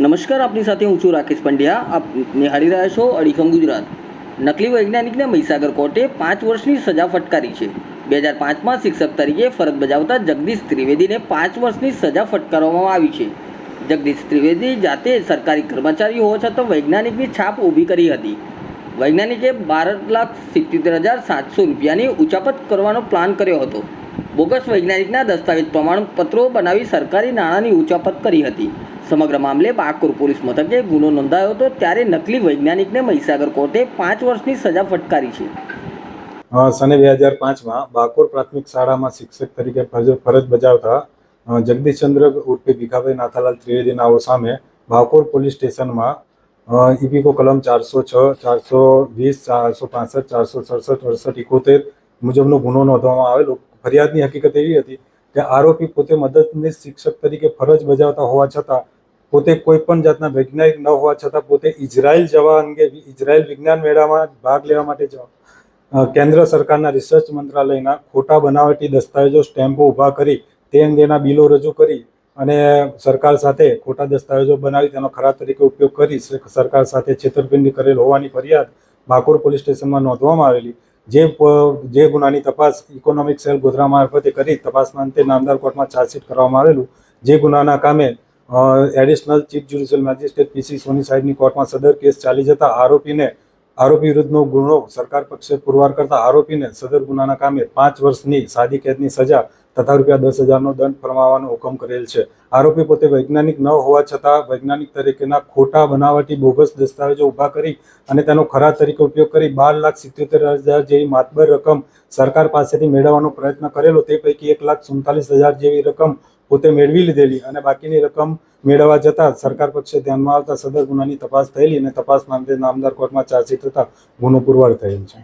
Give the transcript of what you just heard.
નમસ્કાર, આપની સાથે હું છું રાકેશ પંડ્યા. આપ નિહાળી રહ્યા છો અડીખમ ગુજરાત. નકલી વૈજ્ઞાનિકને મહીસાગર કોર્ટે પાંચ વર્ષની સજા ફટકારી છે. બે હજાર પાંચમાં શિક્ષક તરીકે ફરજ બજાવતા જગદીશ ત્રિવેદીને પાંચ વર્ષની સજા ફટકારવામાં આવી છે. જગદીશ ત્રિવેદી જાતે સરકારી કર્મચારી હોવા છતાં વૈજ્ઞાનિકની છાપ ઊભી કરી હતી. વૈજ્ઞાનિકે બાર લાખ સિત્તેર હજાર સાતસો રૂપિયાની ઉચાપત કરવાનો પ્લાન કર્યો હતો. બોગસ વૈજ્ઞાનિકના દસ્તાવેજ પ્રમાણપત્રો બનાવી સરકારી નાણાંની ઉચાપત કરી હતી. સમગ્ર મામલે બાકોર પોલીસ મથકે ગુનો નોંધાયો હતો ત્યારે નકલી વૈજ્ઞાનિકને મહીસાગર કોર્ટે પાંચ વર્ષની સજા ફટકારી છે. સને બે હજાર પાંચમાં બાકોર પ્રાથમિક શાળામાં શિક્ષક તરીકે ફરજ બજાવતા જગદીશચંદ્ર ઉર્ફે ભીખાભાઈ નાથાલાલ ત્રિવેદી નાઓ સામે બાકોર પોલીસ સ્ટેશનમાં ઇપીકો કલમ ચારસો છ, ચારસો વીસ, ચારસો પાસઠ, ચારસો સડસઠ, અડસઠ ઇકોતેર મુજબનો ગુનો નોંધવામાં આવેલો. ફરિયાદની હકીકત એવી હતી કે આરોપી પોતે મદદનીશ શિક્ષક તરીકે ફરજ બજાવતા હોવા છતાં પોતે કોઈ પણ જાતના વૈજ્ઞાનિક ન હોવા છતાં પોતે ઇઝરાયલ જવા અંગે ઇઝરાયલ વિજ્ઞાન મેળામાં ભાગ લેવા માટે જવા. કેન્દ્ર સરકારના રિસર્ચ મંત્રાલયના ખોટા બનાવટી દસ્તાવેજો સ્ટેમ્પો ઊભા કરી તે અંગેના બિલો રજૂ કરી અને સરકાર સાથે ખોટા દસ્તાવેજો બનાવી તેનો ખરાબ તરીકે ઉપયોગ કરી સરકાર સાથે છેતરપિંડી કરેલ હોવાની ફરિયાદ બાકોર પોલીસ સ્ટેશનમાં નોંધવામાં આવેલી. જે જે ગુનાની તપાસ ઇકોનોમિક સેલ ગોધરા મારફતે કરી તપાસના અંતે નામદાર કોર્ટમાં ચાર્જશીટ કરવામાં આવેલું. જે ગુનાના કામે additional chief judicial magistrate PC Soni સાહેબની કોર્ટમાં સદર કેસ ચાલી જતા આરોપીને, આરોપી વિરુદ્ધનો ગુનો સરકાર પક્ષે પુરવાર કરતા આરોપીને સદર ગુનાના કામે પાંચ વર્ષની સાદી કેદની સજા તથા રૂપિયા દસ હજારનો દંડ ફરમાવવાનો હુકમ કરેલ છે. આરોપી પોતે વૈજ્ઞાનિક ન હોવા છતાં વૈજ્ઞાનિક તરીકેના ખોટા બનાવટી બોગસ દસ્તાવેજો ઊભા કરી અને તેનો ખરા તરીકે ઉપયોગ કરી બાર લાખ સિત્યોતેર હજાર જેવી માતબર રકમ સરકાર પાસેથી મેળવવાનો પ્રયત્ન કરેલો. તે પૈકી એક લાખ સુડતાલીસ હજાર જેવી રકમ પોતે મેળવી લીધેલી અને બાકીની રકમ મેળવવા જતાં સરકાર પક્ષે ધ્યાનમાં આવતા સદર ગુનાની તપાસ થયેલી અને તપાસના અંતે નામદાર કોર્ટમાં ચાર્જશીટ થતા ગુનો પુરવાર થયેલ છે.